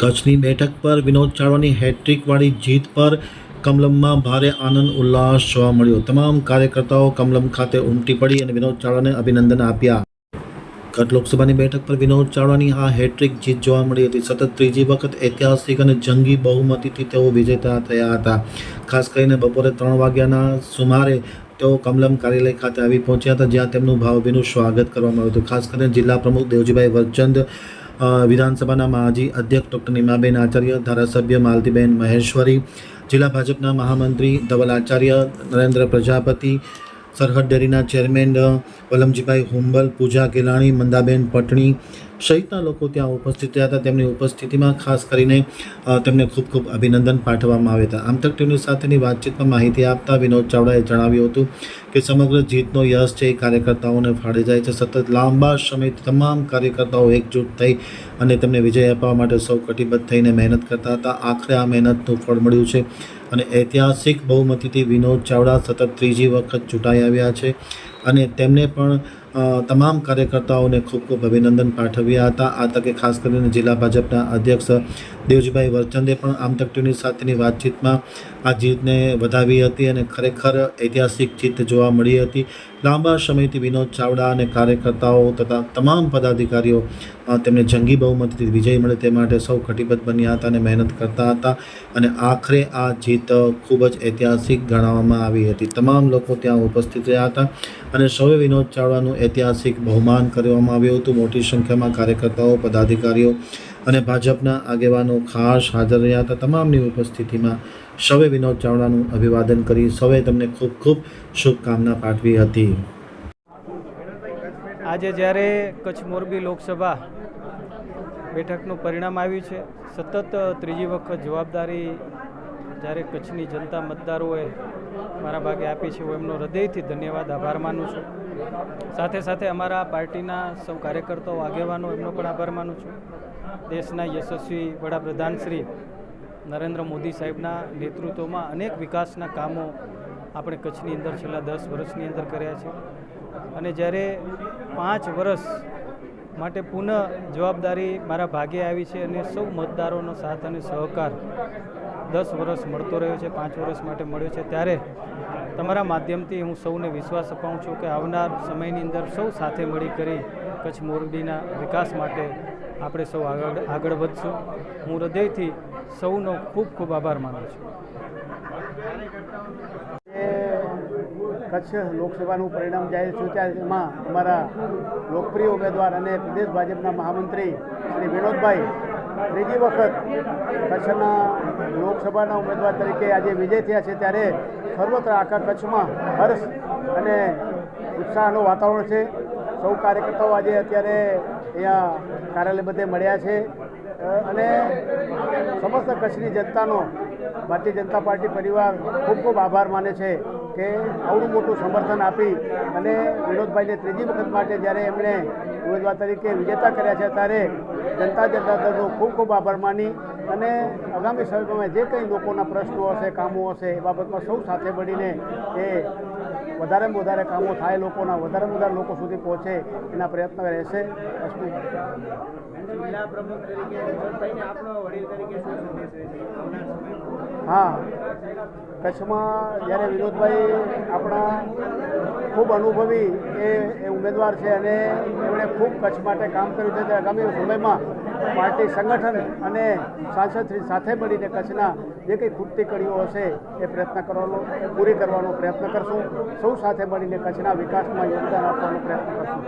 કચ્છની બેઠક પર વિનોદ ચાવડાની હેટ્રિકવાળી જીત પર કમલમમાં ભારે આનંદ, ઉલ્લાસ જોવા મળ્યો. તમામ કાર્યકર્તાઓ કમલમ ખાતે ઉમટી પડી અને વિનોદ ચાવડાને અભિનંદન આપ્યા. કચ્છ લોકસભાની બેઠક પર વિનોદ ચાવડાની આ હેટ્રિક જીત જોવા મળી હતી. સતત ત્રીજી વખત ઐતિહાસિક અને જંગી બહુમતીથી તેઓ વિજેતા થયા હતા. ખાસ કરીને બપોરે ત્રણ વાગ્યાના સુમારે તેઓ કમલમ કાર્યાલય ખાતે આવી પહોંચ્યા હતા, જ્યાં તેમનું ભાવભીનું સ્વાગત કરવામાં આવ્યું હતું. ખાસ કરીને જિલ્લા પ્રમુખ દેવજીભાઈ વરચંદ વિધાનસભાના માજી અધ્યક્ષ ડૉક્ટર નીમાબેન આચાર્ય, ધારાસભ્ય માલતીબેન મહેશ્વરી, જિલ્લા ભાજપના મહામંત્રી ધવલ આચાર્ય, નરેન્દ્ર પ્રજાપતિ સરહદ ડેરીના ચેરમેન વલમજીભાઈ હુંબલ, પૂજા કેલાણી, મંદાબેન પટણી સહિતના લોકો ત્યાં ઉપસ્થિત રહ્યા હતા. તેમની ઉપસ્થિતિમાં ખાસ કરીને તેમને ખૂબ ખૂબ અભિનંદન પાઠવવામાં આવ્યા હતા. આમતક ટીવી સાથેની વાતચીતમાં માહિતી આપતા વિનોદ ચાવડાએ જણાવ્યું હતું કે સમગ્ર જીતનો યશ છે, એ કાર્યકર્તાઓને ફાળે જાય છે. સતત લાંબા સમયથી તમામ કાર્યકર્તાઓ એકજૂટ થઈ અને તેમને વિજય અપાવવા માટે સૌ કટિબદ્ધ થઈને મહેનત કરતા હતા. આખરે આ મહેનતનું ફળ મળ્યું છે. અને ઐતિહાસિક બહુમતીથી વિનોદ ચાવડા સતત ત્રીજી વખત ચૂંટાઈ આવ્યા છે. અને તેમને પણ તમામ કાર્યકર્તાઓને ખૂબ ખૂબ અભિનંદન પાઠવ્યા હતા. આ તકે ખાસ કરીને જિલ્લા ભાજપના અધ્યક્ષ દેવજીભાઈ વરચંદે પણ આમ તકટીની સાથેની વાતચીતમાં આ જીતને વધાવી હતી અને ખરેખર ઐતિહાસિક જીત જોવા મળી હતી. લાંબા સમયથી વિનોદ ચાવડા અને કાર્યકર્તાઓ તથા તમામ પદાધિકારીઓ તેમને જંગી બહુમતીથી વિજય મળે તે માટે સૌ કટિબદ્ધ બન્યા હતા અને મહેનત કરતા હતા અને આખરે આ જીત ખૂબ જ ઐતિહાસિક ગણાવવામાં આવી હતી. તમામ લોકો ત્યાં ઉપસ્થિત રહ્યા હતા અને સૌએ વિનોદ ચાવડાનું ઐતિહાસિક બહુમાન કરવામાં આવ્યું હતું. મોટી સંખ્યામાં કાર્યકર્તાઓ, પદાધિકારીઓ અને ભાજપના આગેવાનો ખાસ હાજર રહ્યા હતા. તમામની ઉપસ્થિતિમાં સૌએ વિનોદ ચાવડાનું અભિવાદન કરી સૌએ તમને ખૂબ ખૂબ શુભકામના પાઠવી હતી. આજે જ્યારે કચ્છ મોરબી લોકસભા બેઠકનું પરિણામ આવ્યું છે, સતત ત્રીજી વખત જવાબદારી જ્યારે કચ્છની જનતા મતદારોએ મારા ભાગે આપી છે, હું એમનો હૃદયથી ધન્યવાદ આભાર માનું છું. સાથે સાથે અમારા પાર્ટીના સૌ કાર્યકર્તાઓ, આગેવાનો, એમનો પણ આભાર માનું છું. દેશના યશસ્વી વડાપ્રધાન શ્રી નરેન્દ્ર મોદી સાહેબના નેતૃત્વમાં અનેક વિકાસના કામો આપણે કચ્છની અંદર છેલ્લા દસ વર્ષની અંદર કર્યા છે. અને જ્યારે પાંચ વર્ષ માટે પુનઃ જવાબદારી મારા ભાગે આવી છે અને સૌ મતદારોનો સાથ અને સહકાર દસ વર્ષ મળતો રહ્યો છે, પાંચ વર્ષ માટે મળ્યો છે, ત્યારે તમારા માધ્યમથી હું સૌને વિશ્વાસ અપાવું છું કે આવનાર સમયની અંદર સૌ સાથે મળી કરી કચ્છ મોરબીના વિકાસ માટે આપણે સૌ આગળ આગળ વધશું. હું હૃદયથી સૌનો ખૂબ ખૂબ આભાર માનું છું. કચ્છ લોકસભાનું પરિણામ જાહેર થયું ત્યારે એમાં અમારા લોકપ્રિય ઉમેદવાર અને પ્રદેશ ભાજપના મહામંત્રી શ્રી વિનોદભાઈ ત્રીજી વખત કચ્છના લોકસભાના ઉમેદવાર તરીકે આજે વિજય થયા છે ત્યારે સર્વત્ર આખા કચ્છમાં હર્ષ અને ઉત્સાહનું વાતાવરણ છે. સૌ કાર્યકર્તાઓ આજે અત્યારે અહીંયા કાર્યાલય બધે મળ્યા છે. અને સમસ્ત કચ્છની જનતાનો ભારતીય જનતા પાર્ટી પરિવાર ખૂબ ખૂબ આભાર માને છે. કે આવડું મોટું સમર્થન આપી અને વિનોદભાઈને ત્રીજી વખત માટે જ્યારે એમણે ઉમેદવાર તરીકે વિજેતા કર્યા છે ત્યારે જનતા જનતા દળનો ખૂબ ખૂબ આભાર માની અને આગામી સમયમાં જે કંઈ લોકોના પ્રશ્નો હશે કામો હશે એ બાબતમાં સૌ સાથે મળીને એ વધારેમાં વધારે કામો થાય લોકોના વધારેમાં વધારે લોકો સુધી પહોંચે એના પ્રયત્ન રહેશે. હા. કચ્છમાં જ્યારે વિનોદભાઈ આપણા ખૂબ અનુભવી એ એ ઉમેદવાર છે અને એમણે ખૂબ કચ્છ માટે કામ કર્યું છે, ત્યારે આગામી સમયમાં પાર્ટી સંગઠન અને સાંસદશ્રી સાથે મળીને કચ્છના જે કંઈ ખૂટતી કડીઓ હશે એ પ્રયત્ન કરવાનો, પૂરી કરવાનો પ્રયત્ન કરશું. સૌ સાથે મળીને કચ્છના વિકાસમાં યોગદાન આપવાનો પ્રયત્ન કરશું.